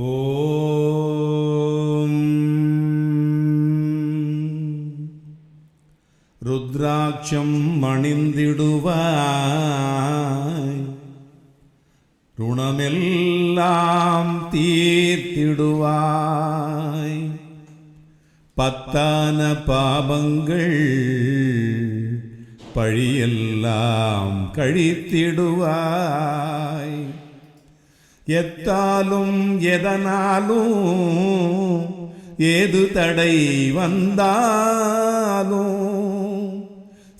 ஓம். ருத்ராட்சம் மணிந்திடுவாய் ருணமெல்லாம் தீர்த்திடுவாய். பத்தான பாபங்கள் பழியெல்லாம் கழித்திடுவாய். எத்தாலும் எதனாலும் ஏது தடை வந்தாலும்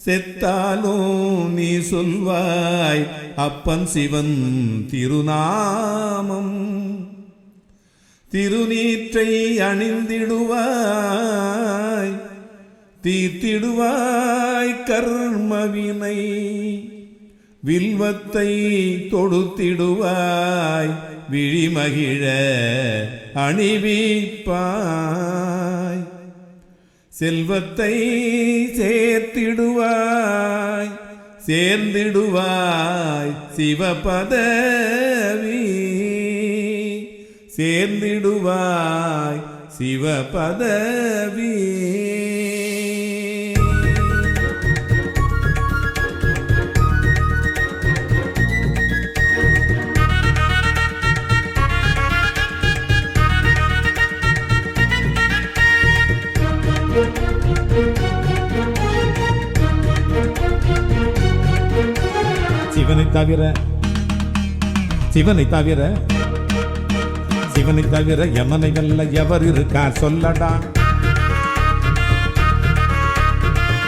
செத்தாலும் நீ சொல்வாய் அப்பன் சிவன் திருநாமம். திருநீற்றை அணிந்திடுவாய் தீத்திடுவாய் கர்மவினை வில்வத்தை தொடுத்திடுவாய் விழிமகிழ அணிவிப்பாய். செல்வத்தை சேர்த்திடுவாய் சேர்ந்திடுவாய் சிவபதவி. சேர்ந்திடுவாய் சிவபதவி. தவிர சிவனை தவிர சிவனை தவிர யமனை வெல்ல எவர் இருக்கா சொல்லடா.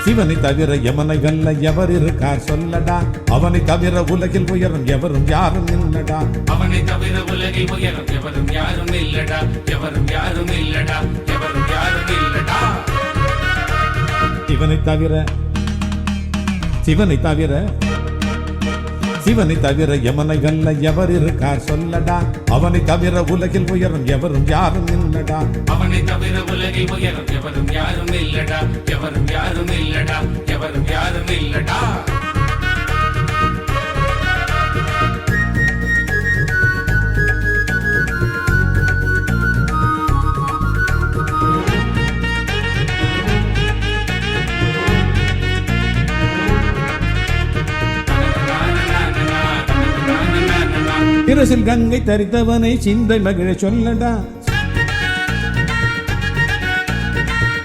சிவனை தவிர யமனை வெல்ல எவர் இருக்கா சொல்லடா. அவனை தவிர உலகில் உயரும் எவரும் யாரும் இல்லடா. அவனை தவிர உலகில் உயரும் எவரும் யாரும் இல்லடா. எவரும் யாரும் இல்லடா. எவரும் யாரும் இல்லடா. சிவனை தவிர சிவனை தவிர சிவனை தவிர யமனை வெல்ல எவர் இருக்கார் சொல்லடா. அவனை தவிர உலகில் உயரும் எவரும் யாரும் இல்லடா. அவனை தவிர உலகில் உயரும் எவரும் யாரும் இல்லடா. எவரும் யாரும் இல்லடா. எவரும் யாரும் இல்லடா. இரசில் கங்கை தரித்தவனை சிந்தை மகிழ சொல்லடா.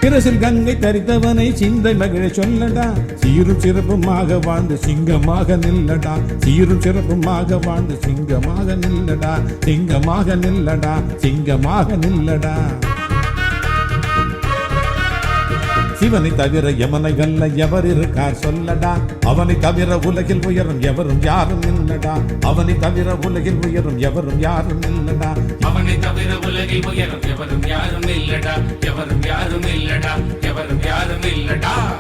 இரசில் கங்கை தரித்தவனை சிந்தை மகிழ சொல்லடா. சீரும் சிறப்புமாக வாழ்ந்து சிங்கமாக நில்லடா. சீரும் சிறப்புமாக வாழ்ந்து சிங்கமாக நில்லடா. சிங்கமாக நில்லடா. சிங்கமாக நில்லடா. சிவனை தவிர எமனை வெல்ல எவர் இருக்கார் சொல்லடா. அவனை தவிர உலகில் உயரும் எவரும் யாரும் இல்லடா. அவனை தவிர உலகில் உயரும் எவரும் யாரும் இல்லடா. அவனை தவிர உலகில் உயரும் எவரும் யாரும் இல்லடா. எவரும் யாரும் இல்லடா. எவரும் யாரும் இல்லடா.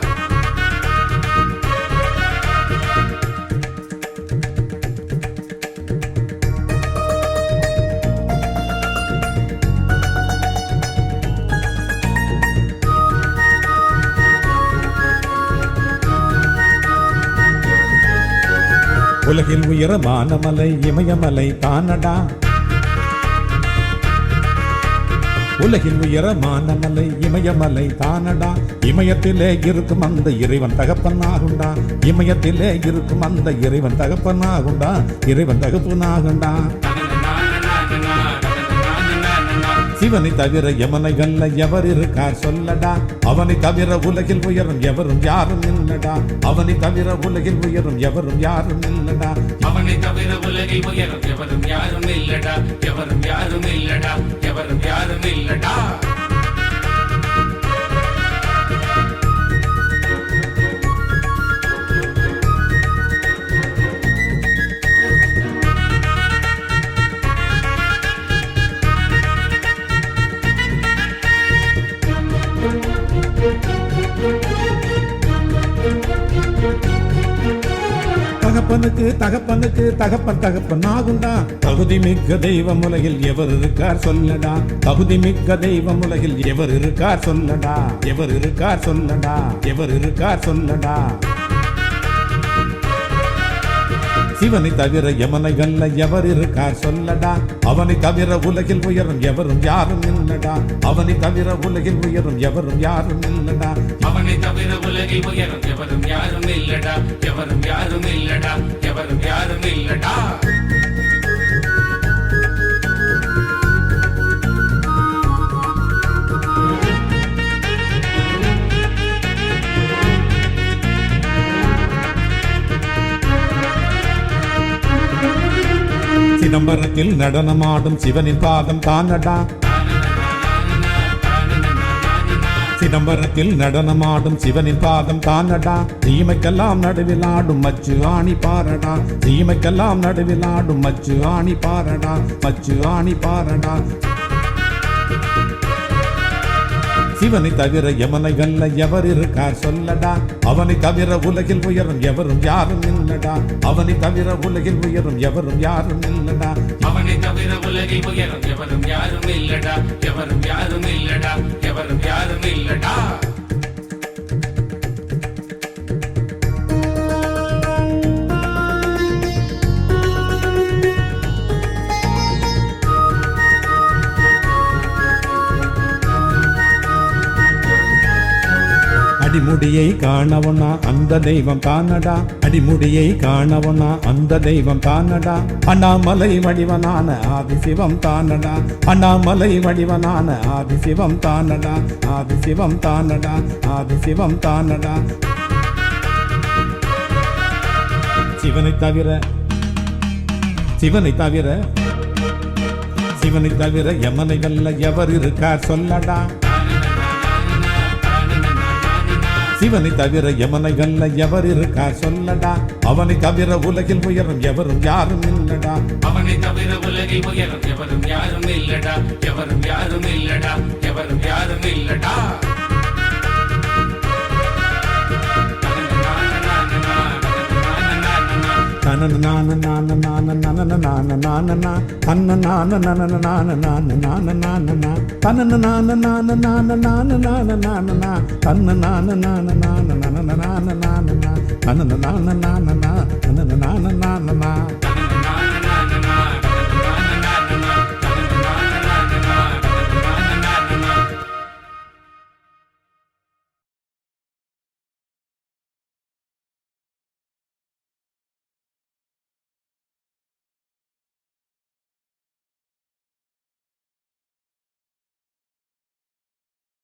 உலகில் உயரமான மலை இமயமலை தானடா உலகில் உயரமான மலை இமயமலை தானடா இமயத்திலே இருக்கும் அந்த இறைவன் தகப்பனாகுண்டா. இமயத்திலே இருக்கும் அந்த இறைவன் தகப்பனாகுண்டா. இறைவன் தகப்பனாகுண்டா. சிவனை தவிர எமனை வெல்ல எவர் இருக்கார் சொல்லடா. அவனை தவிர உலகில் உயரும் எவரும் யாரும் இல்லடா. அவனை தவிர உலகில் உயரும் எவரும் யாரும் இல்லடா. அவனை தவிர உலகில் உயரும் எவரும் யாரும் இல்லடா. எவரும் யாரும் இல்லடா. எவரும் யாரும் இல்லடா. தகப்பனுக்கு தகப்பனுக்கு தகப்பன் தகப்பன் ஆகுண்டா தகுதி மிக்க தெய்வம் உலகில் எவர் இருக்கார் சொல்லடா. தகுதி மிக்க தெய்வம் உலகில் எவர் இருக்கார் சொல்லடா. எவர் இருக்கார் சொல்லடா. எவர் இருக்கார் சொல்லடா. சிவனை தவிர யமனை அல்ல எவர் இருக்கார் சொல்லடா. அவனை தவிர உலகில் உயரும் எவரும் யாரும் இல்லடா. அவனை தவிர உலகில் உயரும் எவரும் யாரும் இல்லடா. அவனை தவிர உலகில் உயரும் எவரும் யாரும் இல்லடா. எவரும் யாரும் இல்லடா. எவரும் யாரும் இல்லடா. சிதம்பரத்தில் நடனமாடும் சிவனின் பாதம் தானடா. சிதம்பரத்தில் நடனமாடும் சிவனின் பாதம் தானடா. தீமைக்கெல்லாம் நடுவில் ஆடும் மச்சு ஆணி பாரடா. தீமைக்கெல்லாம் நடுவில் ஆடும் மச்சு ஆணி பாரடா. மச்சு ஆணி பாரடா. சிவனை தவிர யமனை வெல்ல எவர் இருக்கார் சொல்லடா. அவனை தவிர உலகில் உயரும் எவரும் யாரும் இல்லடா. அவனை தவிர உலகில் உயரும் எவரும் யாரும் இல்லடா. அவனை தவிர உலகில் உயரும் எவரும் யாரும் இல்லடா. எவரும் யாரும் இல்லடா. எவரும் யாரும் இல்லடா. அடிமுடியை காணவனா அந்த தெய்வம் தானடா? அடிமுடியை காணவனா அந்த தெய்வம் தானடா? அண்ணாமலை வடிவனான ஆதிசிவம் தானடா? அண்ணாமலை வடிவனான ஆதிசிவம் தானடா? ஆதிசிவம் தானடா? ஆதிசிவம் தானடா? சிவனை தவிர சிவனை தவிர சிவனை தவிர யமனை வெல்ல எவர் இருக்கார் சொல்லடா? சிவனை தவிர யமனை வெல்ல எவர் இருக்கா சொல்லடா. அவனை தவிர உலகில் உயரும் எவரும் யாரும் இல்லடா. அவனை தவிர உலகில் உயரும் எவரும் யாரும் இல்லடா. எவரும் யாரும் இல்லடா. எவரும் யாரும் இல்லடா. தனன